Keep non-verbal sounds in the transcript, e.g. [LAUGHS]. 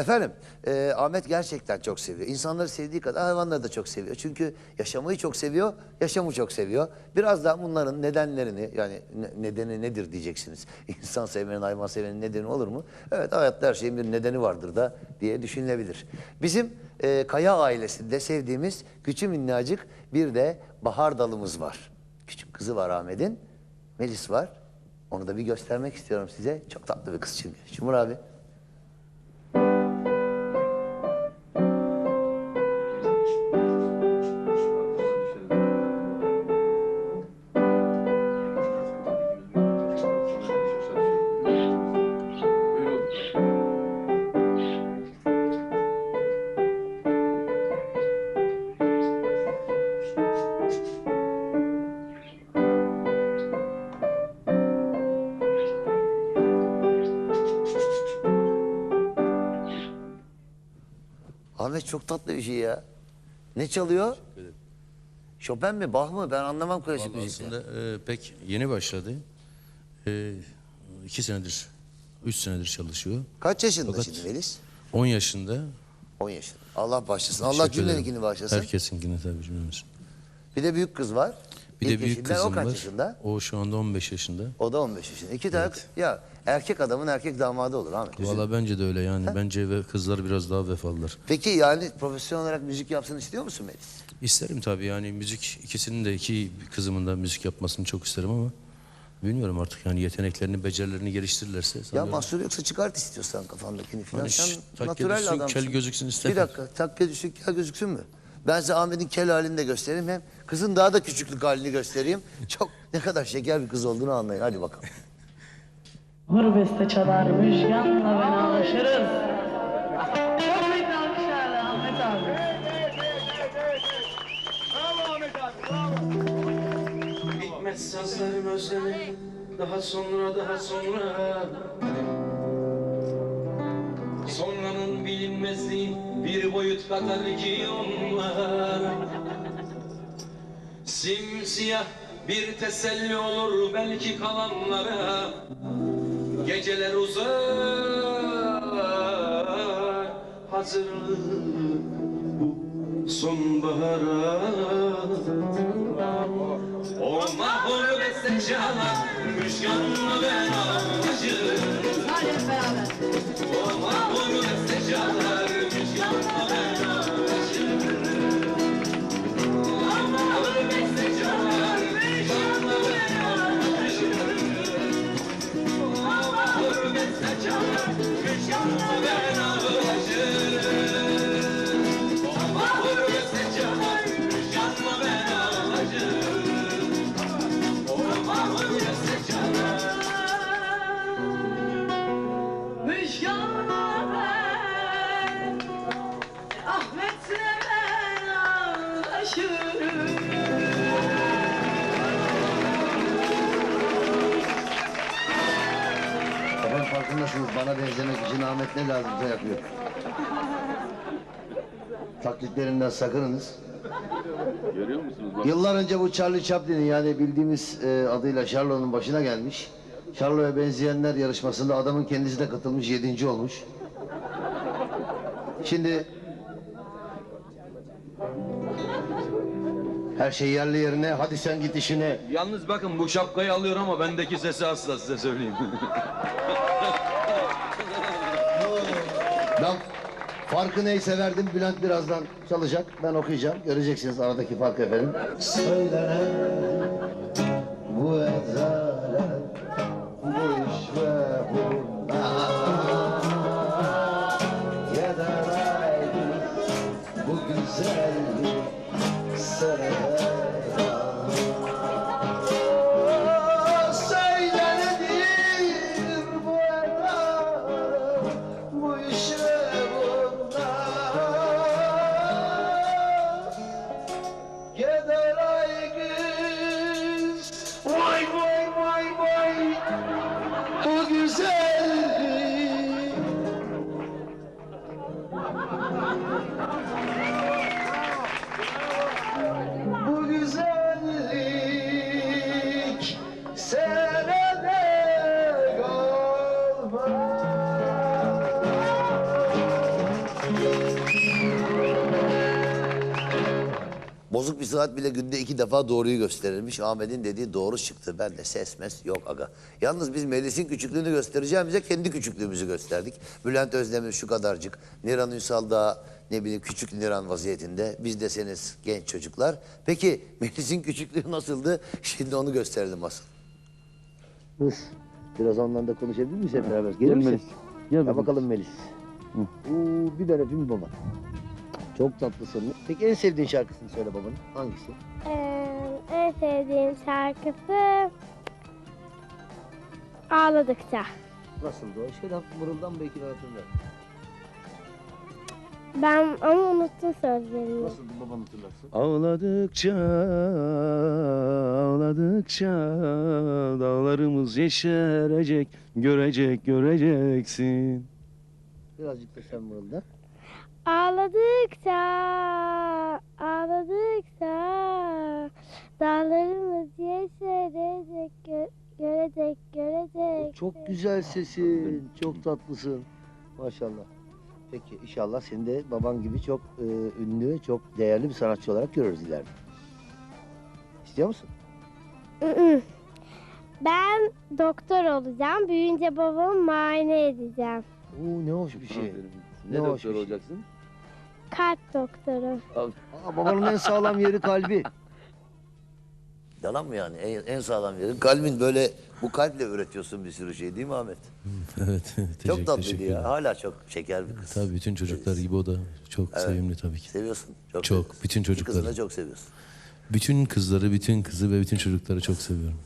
Efendim, e, Ahmet gerçekten çok seviyor. İnsanları sevdiği kadar hayvanları da çok seviyor. Çünkü yaşamayı çok seviyor, yaşamı çok seviyor. Biraz daha bunların nedenlerini, yani ne- nedeni nedir diyeceksiniz. [LAUGHS] İnsan sevmenin, hayvan sevmenin nedeni olur mu? Evet, hayatta her şeyin bir nedeni vardır da diye düşünülebilir. Bizim e, Kaya ailesinde sevdiğimiz küçük minnacık bir de bahar dalımız var. Küçük kızı var Ahmet'in, Melis var. Onu da bir göstermek istiyorum size. Çok tatlı bir kız çünkü. Şumur abi. Ahmet çok tatlı bir şey ya. Ne çalıyor? Chopin mi, Bach mı? Ben anlamam klasik Vallahi müzikten. aslında e, pek yeni başladı. E, iki senedir, üç senedir çalışıyor. Kaç yaşında Fakat- şimdi Melis? 10 yaşında. 10 yaşında. Allah bağışlasın. Allah Teşekkür ederim. cümleninkini bağışlasın. Herkesinkini tabii cümlemiz. Bir de büyük kız var. Bir de büyük yaşında. kızım O kaç var. yaşında? O şu anda 15 yaşında. O da 15 yaşında. İki tane ya erkek adamın erkek damadı olur Ahmet. Üzülme. Valla bence de öyle yani. Bence ve kızlar biraz daha vefalılar. Peki yani profesyonel olarak müzik yapsın istiyor musun Melis? İsterim tabii yani müzik ikisinin de iki kızımın da müzik yapmasını çok isterim ama bilmiyorum artık yani yeteneklerini, becerilerini geliştirirlerse. Ya sanırım- mahsur yoksa çıkart istiyorsan kafandakini falan. Hani Sen şş, takke natürel düşsün, adamsın. kel gözüksün Bir istemem. dakika takke düşsün kel gözüksün mü? Ben size Ahmet'in kel halini de göstereyim. Hem kızın daha da küçüklük halini göstereyim. Çok ne kadar şeker bir kız olduğunu anlayın. Hadi bakalım. Vur beste çalarmış yanla ben alışırız. Çok büyük alkışlarla Ahmet abi. Bitmez sazlarım özlemi Daha sonra daha sonra Bir boyut katar ki onlar Simsiyah bir teselli olur belki kalanlara. Geceler uzar Hazırlık bu sonbahara. O mahvur beste çalar Müşkanlı ben ağacım çalar Müşkanlı ben ağacım farkındasınız bana benzemek için Ahmet ne lazımsa yapıyor. Taklitlerinden sakınınız. Görüyor musunuz? Bak, Yıllar önce bu Charlie Chaplin'in yani bildiğimiz e, adıyla Charlot'un başına gelmiş. Charlot'a benzeyenler yarışmasında adamın kendisi de katılmış, yedinci olmuş. Şimdi her şey yerli yerine. Hadi sen git işine. Yalnız bakın bu şapkayı alıyor ama bendeki sesi asla size söyleyeyim. Ben farkı neyse verdim. Bülent birazdan çalacak. Ben okuyacağım. Göreceksiniz aradaki farkı efendim. Söylenen bu ezalet, bu güzellik Bozuk bir saat bile günde iki defa doğruyu gösterirmiş. Ahmet'in dediği doğru çıktı. Ben de ses mes yok aga. Yalnız biz Melis'in küçüklüğünü göstereceğimize kendi küçüklüğümüzü gösterdik. Bülent Özdemir şu kadarcık. Niran Ünsal daha ne bileyim küçük Niran vaziyetinde. Biz de seniz genç çocuklar. Peki Melis'in küçüklüğü nasıldı? Şimdi onu gösterelim asıl. Hız. Biraz ondan da konuşabilir miyiz hep beraber? Gelir misin? Melis. Gel Ya bakalım. bakalım Melis. Oo, bir ver öpeyim baba. Çok tatlısın. Peki en sevdiğin şarkısını söyle babanın. Hangisi? Ee, en sevdiğim şarkısı Ağladıkça. Nasıldı o? Şöyle hafif mırıldan belki de hatırlar. Ben ama unuttum sözlerini. Nasıldı baban hatırlarsın? Ağladıkça, ağladıkça dağlarımız yeşerecek, görecek, göreceksin. Birazcık da sen mırılda. Ağladıkça, ağladıkça dağlarımız yeşerecek, gö- görecek, görecek. Çok güzel sesin. Çok tatlısın. Maşallah. Peki inşallah seni de baban gibi çok e, ünlü, çok değerli bir sanatçı olarak görürüz ileride. İstiyor musun? Ben doktor olacağım. Büyüyünce babamı muayene edeceğim. Oo ne hoş bir şey. Ne Ne hoş doktor bir şey. olacaksın? Kalp doktoru. Aa, babanın en sağlam yeri kalbi. Yalan mı yani? En, en sağlam yeri. Kalbin böyle bu kalple üretiyorsun bir sürü şey değil mi Ahmet? [LAUGHS] Evet. çok teşekkür- tatlıydı ya. Hala çok şeker bir kız. Tabii bütün çocuklar gibi o da çok sevimli tabii ki. Seviyorsun. Çok, Çok, seviyorsun. bütün İki Kızını çocukları. çok seviyorsun. Bütün kızları, bütün kızı ve bütün çocukları çok seviyorum.